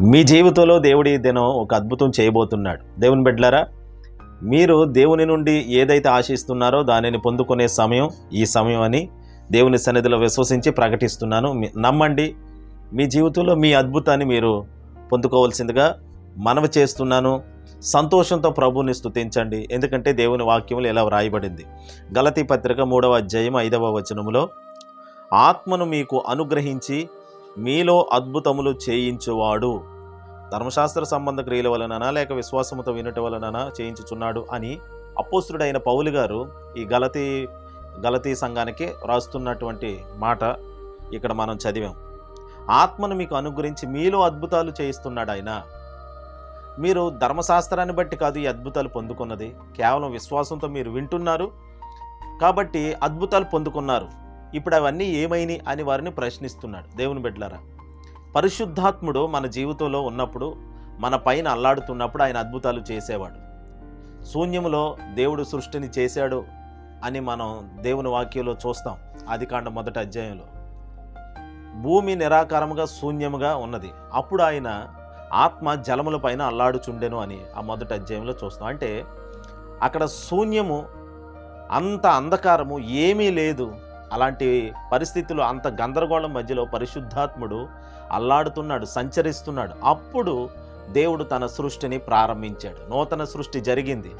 మీ జీవితంలో దేవుడి దినం ఒక అద్భుతం చేయబోతున్నాడు. దేవుని బిడ్డలారా మీరు దేవుని నుండి ఏదైతే ఆశిస్తున్నారో దానిని పొందుకునే సమయం ఈ సమయం అని దేవుని సన్నిధిలో విశ్వసించి ప్రకటిస్తున్నాను. నమ్మండి మీ జీవితంలో మీ అద్భుతాన్ని మీరు పొందుకోవాల్సిందిగా మనవి చేస్తున్నాను. సంతోషంతో ప్రభువుని స్థుతించండి ఎందుకంటే దేవుని వాక్యములు ఇలా వ్రాయబడింది. గలతీ పత్రిక మూడవ అధ్యాయం ఐదవ వచనములో ఆత్మను మీకు అనుగ్రహించి మీలో అద్భుతములు చేయించువాడు. ధర్మశాస్త్ర సంబంధ క్రియల వలననా లేక విశ్వాసముతో వినట వలననా చేయించుచున్నాడు అని అపోస్తుడైన పౌలు గారు ఈ గలతీ గలతీ సంఘానికి రాస్తున్నటువంటి మాట ఇక్కడ మనం చదివాం. ఆత్మను మీకు అనుగ్రహించి మీలో అద్భుతాలు చేయిస్తున్నాడు ఆయన. మీరు ధర్మశాస్త్రాన్ని బట్టి కాదు ఈ అద్భుతాలు పొందుకున్నది. కేవలం విశ్వాసంతో మీరు వింటున్నారు. కాబట్టి అద్భుతాలు పొందుకున్నారు. ఇప్పుడు అవన్నీ ఏమైనాయి అని వారిని ప్రశ్నిస్తున్నాడు. దేవుని బిడ్డలారా పరిశుద్ధాత్ముడు మన జీవితంలో ఉన్నప్పుడు మన పైన అల్లాడుతున్నప్పుడు ఆయన అద్భుతాలు చేసేవాడు. శూన్యములో దేవుడు సృష్టిని చేశాడు అని మనం దేవుని వాక్యంలో చూస్తాం. ఆదికాండ మొదటి అధ్యాయంలో. భూమి నిరాకారముగా శూన్యముగా ఉన్నది. అప్పుడు ఆయన ఆత్మ జలముల పైన అల్లాడుచుండెను అని ఆ మొదటి అధ్యాయంలో చూస్తాం. అంటే అక్కడ శూన్యము అంత అంధకారము ఏమీ లేదు. అలాంటి పరిస్థితులు అంత గందరగోళం మధ్యలో పరిశుద్ధాత్ముడు అల్లాడుతున్నాడు సంచరిస్తున్నాడు. అప్పుడు దేవుడు తన సృష్టిని ప్రారంభించాడు. నూతన సృష్టి జరిగింది.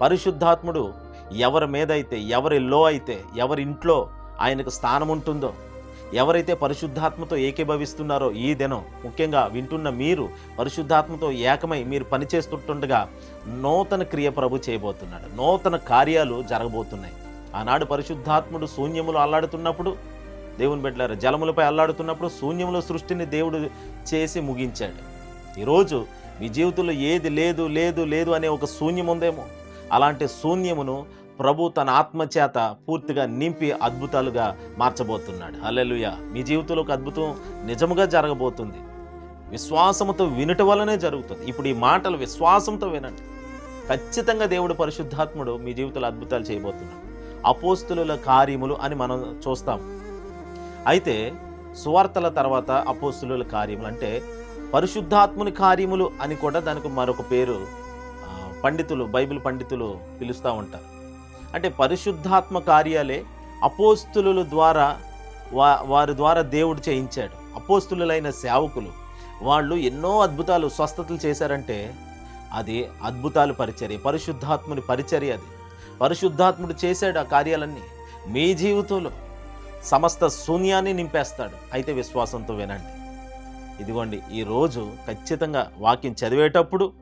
పరిశుద్ధాత్ముడు ఎవరి మీద అయితే ఎవరిలో అయితే ఎవరి ఇంట్లో ఆయనకు స్థానం ఉంటుందో ఎవరైతే పరిశుద్ధాత్మతో ఏకీభవిస్తున్నారో ఈ దినం ముఖ్యంగా వింటున్న మీరు పరిశుద్ధాత్మతో ఏకమై మీరు పనిచేస్తుండగా నూతన క్రియ ప్రభు చేయబోతున్నాడు. నూతన కార్యాలు జరగబోతున్నాయి. ఆనాడు పరిశుద్ధాత్ముడు శూన్యములు అల్లాడుతున్నప్పుడు దేవుని బిడ్డలారు జలములపై అల్లాడుతున్నప్పుడు శూన్యముల సృష్టిని దేవుడు చేసి ముగించాడు. ఈరోజు మీ జీవితంలో ఏది లేదు లేదు లేదు అనే ఒక శూన్యం ఉందేమో. అలాంటి శూన్యమును ప్రభు తన ఆత్మచేత పూర్తిగా నింపి అద్భుతాలుగా మార్చబోతున్నాడు. అల్లెలుయ మీ జీవితంలో ఒక అద్భుతం నిజముగా జరగబోతుంది. విశ్వాసముతో వినుట వల్లనే జరుగుతుంది. ఇప్పుడు ఈ మాటలు విశ్వాసంతో వినండి. ఖచ్చితంగా దేవుడు పరిశుద్ధాత్ముడు మీ జీవితంలో అద్భుతాలు చేయబోతున్నాడు. అపోస్తుల కార్యములు అని మనం చూస్తాం. అయితే సువార్తల తర్వాత అపోస్తుల కార్యములు అంటే పరిశుద్ధాత్ముని కార్యములు అని కూడా దానికి మరొక పేరు పండితులు బైబిల్ పండితులు పిలుస్తూ ఉంటారు. అంటే పరిశుద్ధాత్మ కార్యాలే అపోస్తుల ద్వారా వా వారి ద్వారా దేవుడు చేయించాడు. అపోస్తులైన సేవకులు వాళ్ళు ఎన్నో అద్భుతాలు స్వస్థతలు చేశారంటే అది అద్భుతాలు పరిచర్య పరిశుద్ధాత్ముని పరిచర్య అది. పరిశుద్ధాత్ముడు చేశాడు ఆ కార్యాలన్నీ. మీ జీవితంలో సమస్త శూన్యాన్ని నింపేస్తాడు. అయితే విశ్వాసంతో వినండి. ఇదిగోండి ఈరోజు ఖచ్చితంగా వాక్యం చదివేటప్పుడు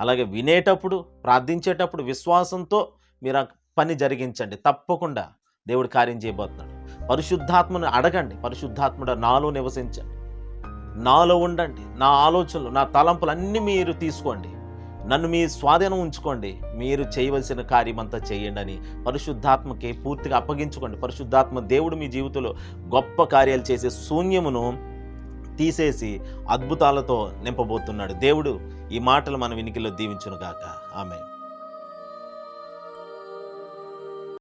అలాగే వినేటప్పుడు ప్రార్థించేటప్పుడు విశ్వాసంతో మీరు ఆ పని జరిగించండి. తప్పకుండా దేవుడు కార్యం చేయబోతున్నాడు. పరిశుద్ధాత్మను అడగండి. పరిశుద్ధాత్ముడు నాలో నివసించండి. నాలో ఉండండి. నా ఆలోచనలు నా తలంపులు అన్నీ మీరు తీసుకోండి. నన్ను మీ స్వాధీనం ఉంచుకోండి. మీరు చేయవలసిన కార్యమంతా చేయండి అని పరిశుద్ధాత్మకి పూర్తిగా అప్పగించుకోండి. పరిశుద్ధాత్మ దేవుడు మీ జీవితంలో గొప్ప కార్యాలు చేసే శూన్యమును తీసేసి అద్భుతాలతో నింపబోతున్నాడు. దేవుడు ఈ మాటలు మన వినికిలో దీవించును గాక ఆమె